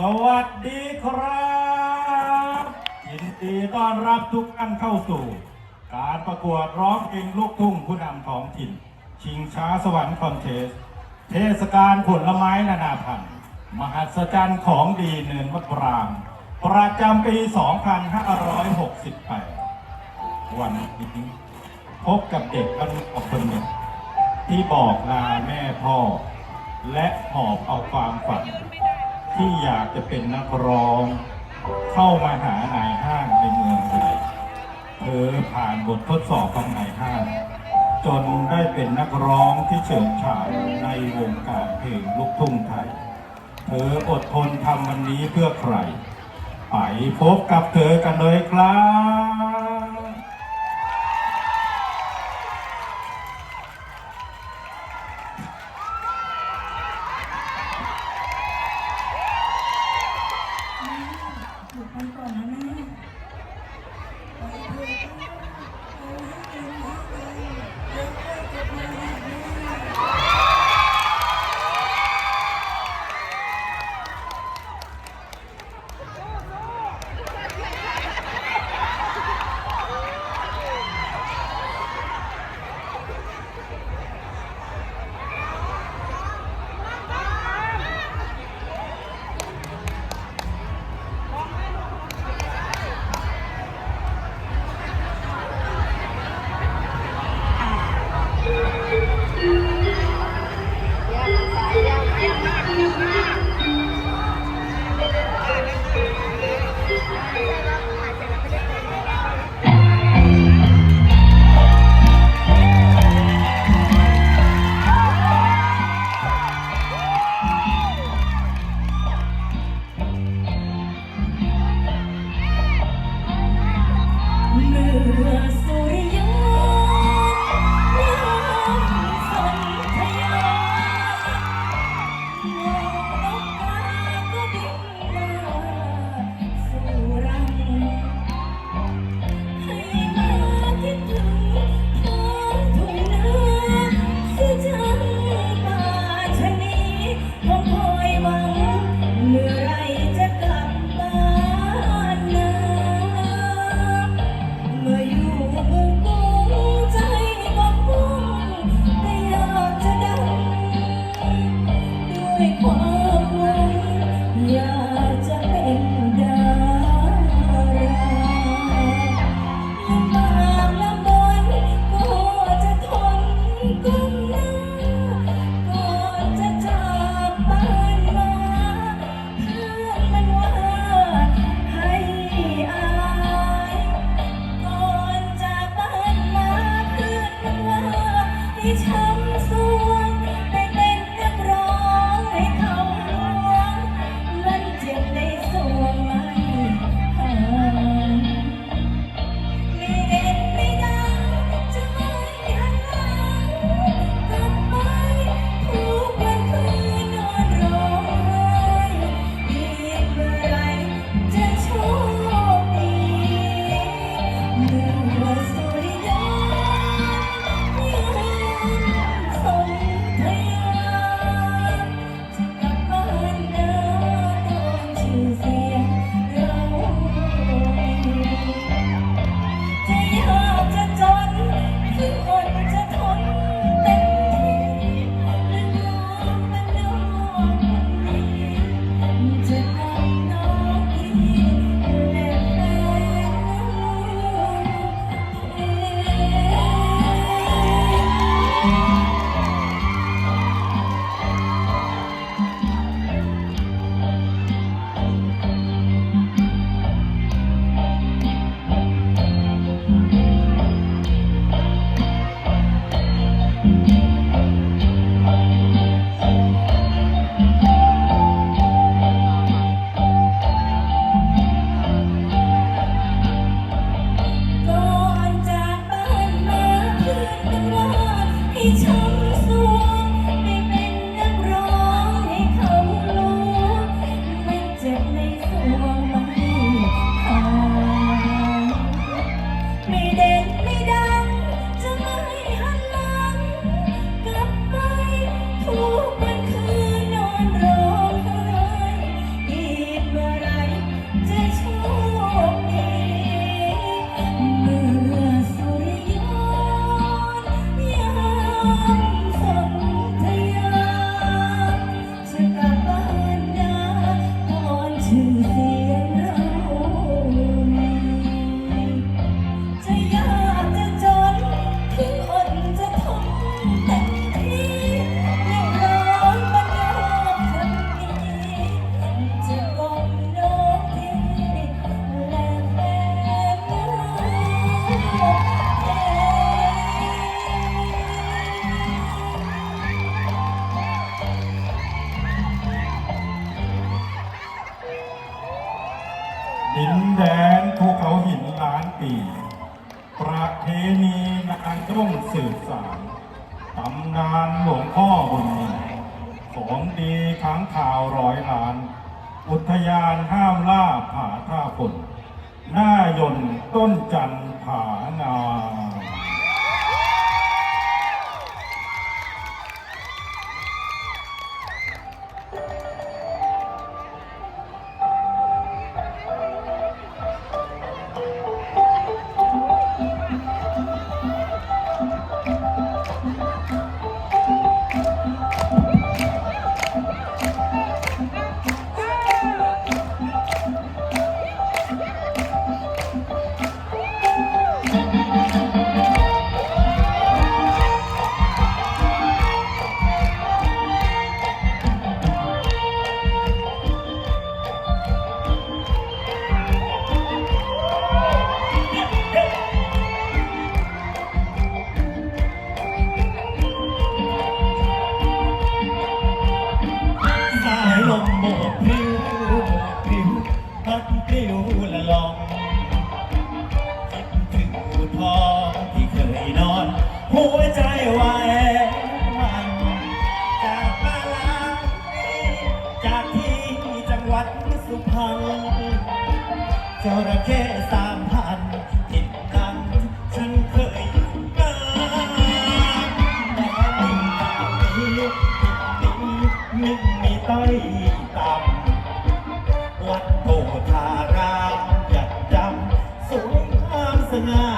สวัสดีครับยินดีต้อนรับทุกท่านเข้าสู่ การประกวดร้องเพลงลูกทุ่งผู้นำท้องถิ่น ชิงช้าสวรรค์คอนเทสต์เทศกาลผลไม้นานาพันธุ์ มหัศจรรย์ของดีเนินวัดปรางประจำปี 2568 วันนี้พบกับเด็กคนคนหนึ่งที่บอกลาแม่พ่อ และหอบเอาความฝัน ที่อยากจะเป็นนักร้อง เข้ามาหานายห้างในเมืองไทยเธอผ่านบททดสอบของนายห้าง จนได้เป็นนักร้องที่เฉิดฉายในวงการเพลงลูกทุ่งไทย เธออดทนทำวันนี้เพื่อใคร ไปพบกับเธอกันเลยครับ ให้ ประเพณีนานต้องสื่อสารตำนานหลวงพ่อบุญมีของดีขังข่าวร้อยล้าน อุทยานห้ามล่าผาท่าฝนหน้ายนต้นจันผางา จระเข้สามพันทิดนั้นฉันเคยอยู่มาแต่ดิ่งนี้ดิ่งนี้มิ่งมีต้อยต่ำวัดโพธารามอยากจำสวยงามสง่า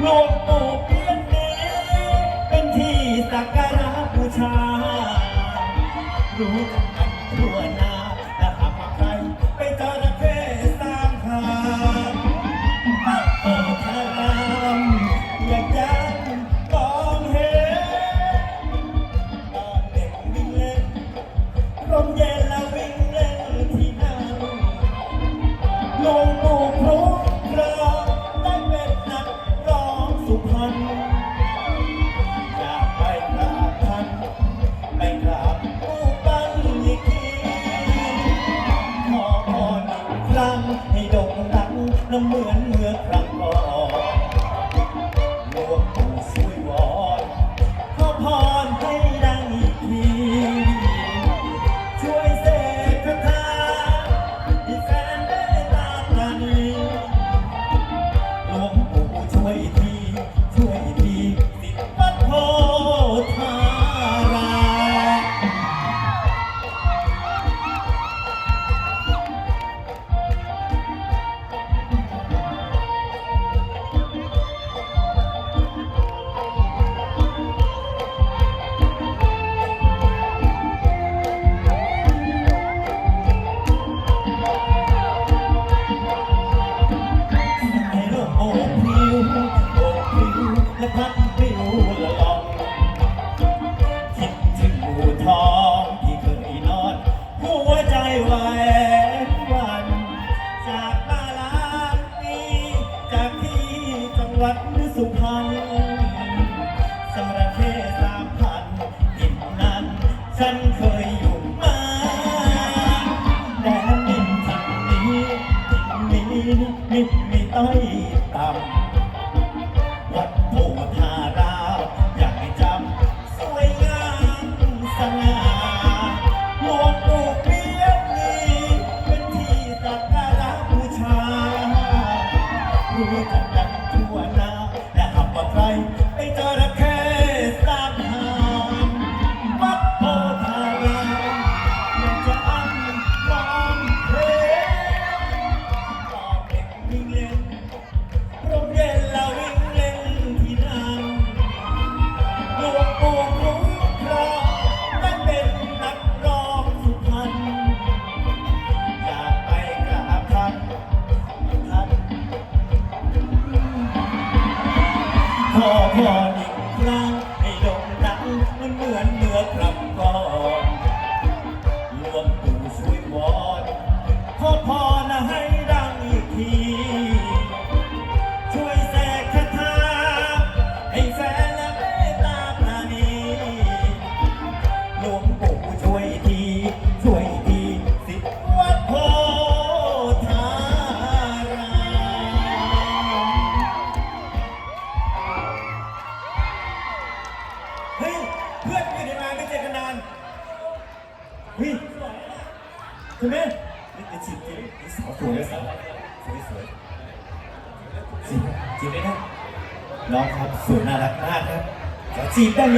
หลวงปู่เพี้ยงนี้ เป็นที่สักการะบูชารู้กันทั่ว สุพรรณอยากไปกราบท่านไปกราบปู่ปั้นอีกทีขอพรอีกครั้งให้โด่งดังน้ำเหมือน นิดมีต้อย บอกก่อนพระ สีกัน